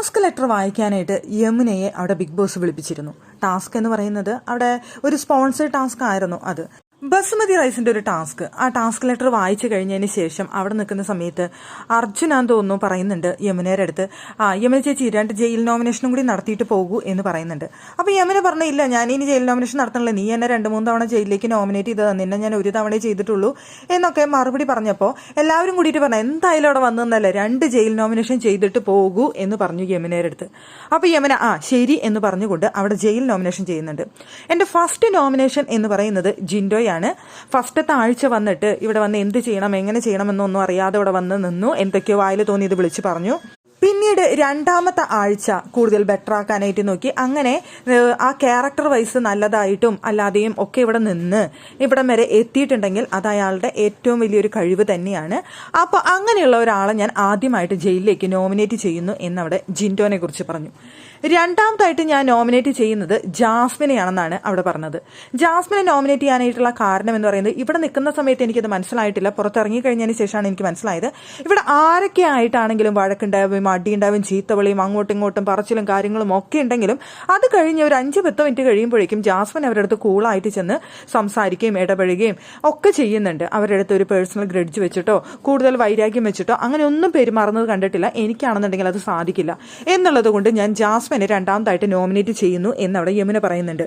Task letter വായിക്കാനായിട്ട് യമുനയെ അവിടെ big boss വിളിപ്പിച്ചിരുന്നു. Task എന്ന് പറയുന്നത് അവിടെ ഒരു സ്പോൺസേഡ് ടാസ്ക് ആയിരുന്നു അത്. ബസുമതി റൈസിന്റെ ഒരു ടാസ്ക്. ആ ടാസ്ക് ലെറ്റർ വായിച്ചു കഴിഞ്ഞതിന് ശേഷം അവിടെ നിൽക്കുന്ന സമയത്ത് അർജുനാന്ന് തോന്നുന്നു പറയുന്നുണ്ട് യമുനയുടെ അടുത്ത്. ആ യമുന ചേച്ചി രണ്ട് ജയിൽ നോമിനേഷനും കൂടി നടത്തിയിട്ട് പോകൂ എന്ന് പറയുന്നുണ്ട്. അപ്പോൾ യമുന പറഞ്ഞു ഇല്ല ഞാൻ ഇനി ജയിൽ നോമിനേഷൻ നടത്തണില്ല. നീ എന്നെ രണ്ട് മൂന്ന് തവണ ജയിലിലേക്ക് നോമിനേറ്റ് ചെയ്ത് നിന്നെ ഞാൻ ഒരു തവണ ചെയ്തിട്ടുള്ളൂ. എന്നൊക്കെ മറുപടി പറഞ്ഞപ്പോൾ എല്ലാവരും കൂടിയിട്ട് പറഞ്ഞു എന്തായാലും അവിടെ വന്നതല്ല രണ്ട് ജയിൽ നോമിനേഷൻ ചെയ്തിട്ട് പോകൂ എന്ന് പറഞ്ഞു യമുനയുടെ അടുത്ത്. അപ്പോൾ യമുന ആ ശരി എന്ന് പറഞ്ഞുകൊണ്ട് അവിടെ ജയിൽ നോമിനേഷൻ ചെയ്യുന്നുണ്ട്. എന്റെ ഫസ്റ്റ് നോമിനേഷൻ എന്ന് പറയുന്നത് ജിൻഡോയാണ്. ഫസ്റ്റത്തെ ആഴ്ച വന്നിട്ട് ഇവിടെ വന്ന് എന്ത് ചെയ്യണം എങ്ങനെ ചെയ്യണമെന്നൊന്നും അറിയാതെ ഇവിടെ വന്ന് നിന്നു. എന്തൊക്കെയോ വായിൽ തോന്നി ഇത് വിളിച്ചു പറഞ്ഞു. പിന്നീട് രണ്ടാമത്തെ ആഴ്ച കൂടുതൽ ബെറ്റർ ആക്കാനായിട്ട് നോക്കി. അങ്ങനെ ആ ക്യാരക്ടർ വൈസ് നല്ലതായിട്ടും അല്ലാതെയും ഒക്കെ ഇവിടെ നിന്ന് ഇവിടം വരെ എത്തിയിട്ടുണ്ടെങ്കിൽ അത് അയാളുടെ ഏറ്റവും വലിയൊരു കഴിവ് തന്നെയാണ്. അപ്പോൾ അങ്ങനെയുള്ള ഒരാളെ ഞാൻ ആദ്യമായിട്ട് ജയിലിലേക്ക് നോമിനേറ്റ് ചെയ്യുന്നു എന്നവിടെ ജിൻഡോനെ കുറിച്ച് പറഞ്ഞു. രണ്ടാമതായിട്ട് ഞാൻ നോമിനേറ്റ് ചെയ്യുന്നത് ജാസ്മിനെയാണെന്നാണ് അവിടെ പറഞ്ഞത്. ജാസ്മിനെ നോമിനേറ്റ് ചെയ്യാനായിട്ടുള്ള കാരണം എന്ന് പറയുന്നത് ഇവിടെ നിൽക്കുന്ന സമയത്ത് എനിക്കത് മനസ്സിലായിട്ടില്ല. പുറത്തിറങ്ങി കഴിഞ്ഞതിന് ശേഷമാണ് എനിക്ക് മനസ്സിലായത്. ഇവിടെ ആരൊക്കെ ആയിട്ടാണെങ്കിലും വഴക്കുണ്ടാവും അടിയുണ്ടാവും ചീത്തവിളിയും അങ്ങോട്ടും ഇങ്ങോട്ടും പറച്ചിലും കാര്യങ്ങളും ഒക്കെ ഉണ്ടെങ്കിലും അത് കഴിഞ്ഞ് ഒരു അഞ്ച് പത്ത് മിനിറ്റ് കഴിയുമ്പോഴേക്കും ജാസ്മിൻ അവരുടെ അടുത്ത് കൂളായിട്ട് ചെന്ന് സംസാരിക്കുകയും ഇടപഴകുകയും ഒക്കെ ചെയ്യുന്നുണ്ട്. അവരുടെ അടുത്ത് ഒരു പേഴ്സണൽ ഗ്രഡ്ജ് വെച്ചിട്ടോ കൂടുതൽ വൈരാഗ്യം വെച്ചിട്ടോ അങ്ങനെ ഒന്നും പെരുമാറുന്നത് കണ്ടിട്ടില്ല. എനിക്കാണെന്നുണ്ടെങ്കിൽ അത് സാധിക്കില്ല. എന്നുള്ളത് കൊണ്ട് ഞാൻ ജാസ്മിനെ രണ്ടാമതായിട്ട് നോമിനേറ്റ് ചെയ്യുന്നു എന്നവിടെ യമുന പറയുന്നുണ്ട്.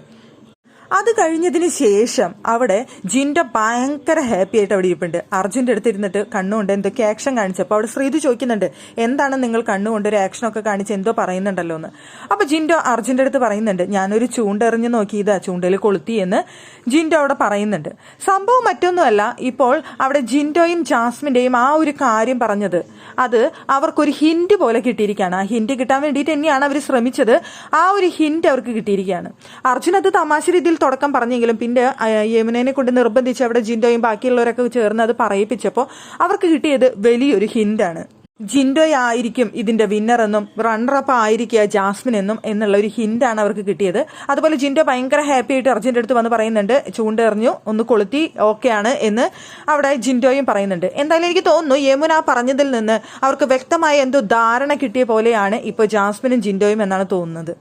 അത് കഴിഞ്ഞതിന് ശേഷം അവിടെ ജിൻഡോ ഭയങ്കര ഹാപ്പി ആയിട്ട് അവിടെ ഇരിപ്പുണ്ട്. അർജുന്റെ അടുത്ത് ഇരുന്നിട്ട് കണ്ണുകൊണ്ട് എന്തൊക്കെ ആക്ഷൻ കാണിച്ചപ്പോൾ അവിടെ ശ്രീതു ചോദിക്കുന്നുണ്ട് എന്താണ് നിങ്ങൾ കണ്ണുകൊണ്ട് ഒരു ആക്ഷൻ ഒക്കെ കാണിച്ച് എന്തോ പറയുന്നുണ്ടല്ലോ എന്ന്? അപ്പോൾ ജിൻഡോ അർജുന്റെ അടുത്ത് പറയുന്നുണ്ട് ഞാനൊരു ചൂണ്ടെറിഞ്ഞ് നോക്കിയതാ ചൂണ്ടയിൽ കൊളുത്തി എന്ന്. ജിൻഡോ അവിടെ പറയുന്നുണ്ട്. സംഭവം മറ്റൊന്നുമല്ല ഇപ്പോൾ അവിടെ ജിൻഡോയും ജാസ്മിന്റെയും ആ ഒരു കാര്യം പറഞ്ഞത് അത് അവർക്കൊരു ഹിൻഡ് പോലെ കിട്ടിയിരിക്കുകയാണ്. ആ ഹിൻഡ് കിട്ടാൻ വേണ്ടിയിട്ട് തന്നെയാണ് അവർ ശ്രമിച്ചത്. ആ ഒരു ഹിൻഡ് അവർക്ക് കിട്ടിയിരിക്കുകയാണ്. അർജുൻ അത് തമാശ രീതിയിൽ തുടക്കം പറഞ്ഞെങ്കിലും പിന്നെ യമുനേനെ കൊണ്ട് നിർബന്ധിച്ച് അവിടെ ജിൻഡോയും ബാക്കിയുള്ളവരൊക്കെ ചേർന്ന് അത് പറയിപ്പിച്ചപ്പോൾ അവർക്ക് കിട്ടിയത് വലിയൊരു ഹിന്റാണ്. ജിൻഡോ ആയിരിക്കും ഇതിന്റെ വിന്നർ എന്നും റണ്ണറപ്പ് ആയിരിക്കുക ജാസ്മിൻ എന്നും എന്നുള്ള ഒരു ഹിന്റാണ് അവർക്ക് കിട്ടിയത്. അതുപോലെ ജിൻഡോ ഭയങ്കര ഹാപ്പി ആയിട്ട് അർജുന്റെ അടുത്ത് വന്ന് പറയുന്നുണ്ട് ചൂണ്ടെറിഞ്ഞു ഒന്ന് കൊളുത്തി ഓക്കെയാണ് എന്ന് അവിടെ ജിൻഡോയും പറയുന്നുണ്ട്. എന്തായാലും എനിക്ക് തോന്നുന്നു യമുന പറഞ്ഞതിൽ നിന്ന് അവർക്ക് വ്യക്തമായ എന്തോ ധാരണ കിട്ടിയ പോലെയാണ് ഇപ്പോൾ ജാസ്മിനും ജിൻഡോയും എന്നാണ് തോന്നുന്നത്.